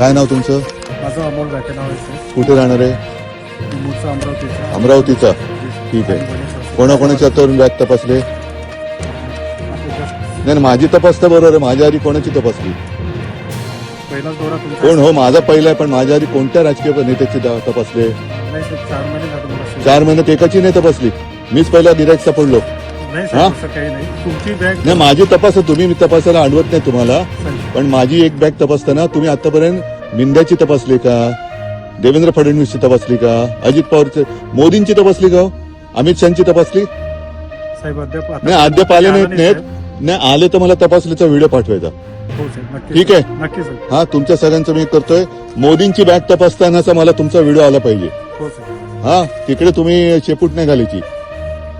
काय नाव तुमचं? माझं अमोल नाव आहे सर. कुठे राहणार आहे? मूळचा अमरावतीचा. अमरावतीचा. ठीक आहे. कोणाकोणाच्या तरुण बॅग तपासले? नाही नाही, माझी तपासता बरोबर आहे. माझ्या आधी कोणाची तपासली? पहिला दौरा तुमचा. कोण? हो माझा पहिला आहे पण माझ्या आधी कोणत्या राजकीय नेत्याची दा- तपासले? नाही सर चार महिने झाले मला सर. चार महिन्यात एकाची नाही तपासली. मीच पहिला गिरायक सापडलो. नाही हा? सर तसं काही नाही. तुमची बॅग नाही माझी तपास तुम्ही मी तपासायला आणवत नाही तुम्हाला. पण माझी एक बॅग तपासताना तुम्ही आतापर्यंत मिंद्याची तपासली का? देवेंद्र फडणवीसची तपासली का? अजित पवारची मोदींची तपासली का हो? अमित शहाची तपासली? साहेब अद्याप आता- नाही अद्याप आले नाहीत नाहीत. नाही आले तर मला तपासलीचा व्हिडिओ पाठवायचा. हो ठीक. आहे. हा तुमच्या सगळ्यांचं मी करतोय. मोदींची बॅग तपासतानाचा मला तुमचा व्हिडिओ आला पाहिजे. हो हा तिकडे तुम्ही शेपूट नाही घालायची.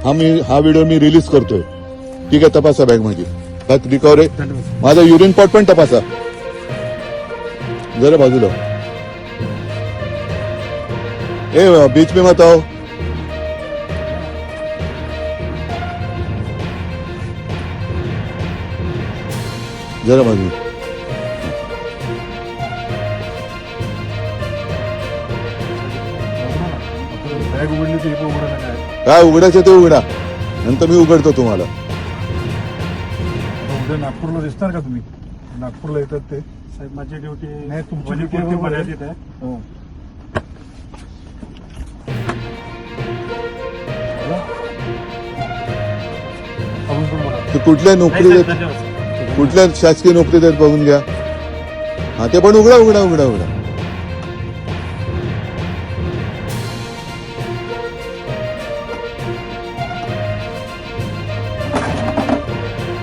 हा मी हा व्हिडिओ मी रिलीज करतोय. ठीक आहे तपासा बॅग माझी. धन्यवाद सर. माझा युरिन पॉट पण तपासा. जरा बाजूला. ए बीच में मत आओ. जरा काय? काय उघडायचं ते उघडा. नंतर मी उघडतो तुम्हाला. उद्या नागपूरला दिसणार का तुम्ही? नागपूरला येतात ते. साहेब माझी ड्युटी नाही तुमची ड्युटी मर्यादित आहे? हो. ते कुठल्या नोकरी. कुठल्या शासकीय नोकरी देत बघून घ्या. हा ते पण उघडा उघडा उघडा उघडा.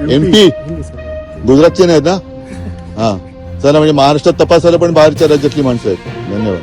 M P. गुजरातचे नाहीत ना? हा. चला म्हणजे महाराष्ट्रात तपासायला पण बाहेरच्या राज्यातली माणसं आहेत. धन्यवाद.